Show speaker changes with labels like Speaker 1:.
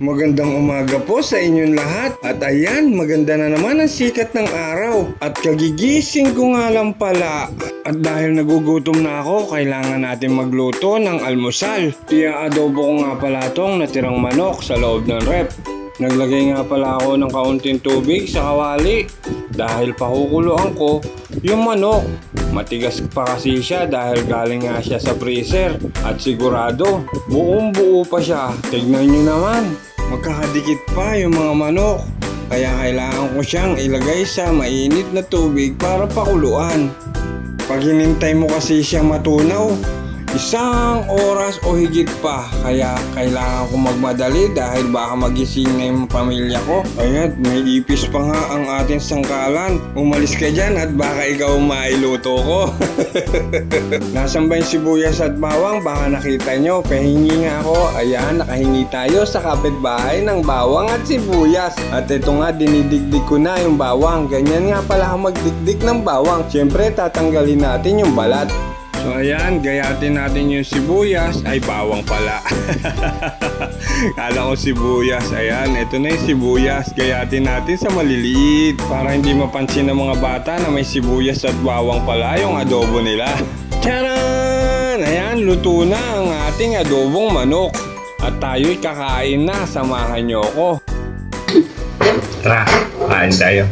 Speaker 1: Magandang umaga po sa inyong lahat. At ayan, maganda na naman ang sikat ng araw. At kagigising ko nga lang pala. At dahil nagugutom na ako, kailangan natin magluto ng almusal. Ia-adobo ko nga pala tong natirang manok sa loob ng rep. Naglagay nga pala ako ng kaunting tubig sa kawali dahil pakukuluan ko yung manok. Matigas pa kasi siya dahil galing nga siya sa freezer at sigurado buong buo pa siya. Tignan nyo naman, magkakadikit pa yung mga manok. Kaya kailangan ko siyang ilagay sa mainit na tubig para pakuluan. Pag hinintay mo kasi siyang matunaw, isang oras o higit pa. Kaya kailangan ko magmadali dahil baka magising na yung pamilya ko. Ayan, may ipis pa nga ang ating sangkalan. Umalis ka dyan at baka ikaw mailuto ko. Nasaan ba yung sibuyas at bawang? Baka nakita nyo, pahingi nga ako. Ayan, nakahingi tayo sa kapitbahay ng bawang at sibuyas. At ito nga, dinidigdig ko na yung bawang. Ganyan nga pala ako magdigdig ng bawang. Siyempre, tatanggalin natin yung balat. So ayan, gayatin natin yung sibuyas. Ay, bawang pala. Kala ko sibuyas. Ayan, ito na yung sibuyas. Gayatin natin sa maliliit. Para hindi mapansin ng mga bata na may sibuyas at bawang pala yung adobo nila. Charan! Ayan, luto na ang ating adobong manok. At tayo'y kakain na. Samahan niyo ako. Tara, kain tayo.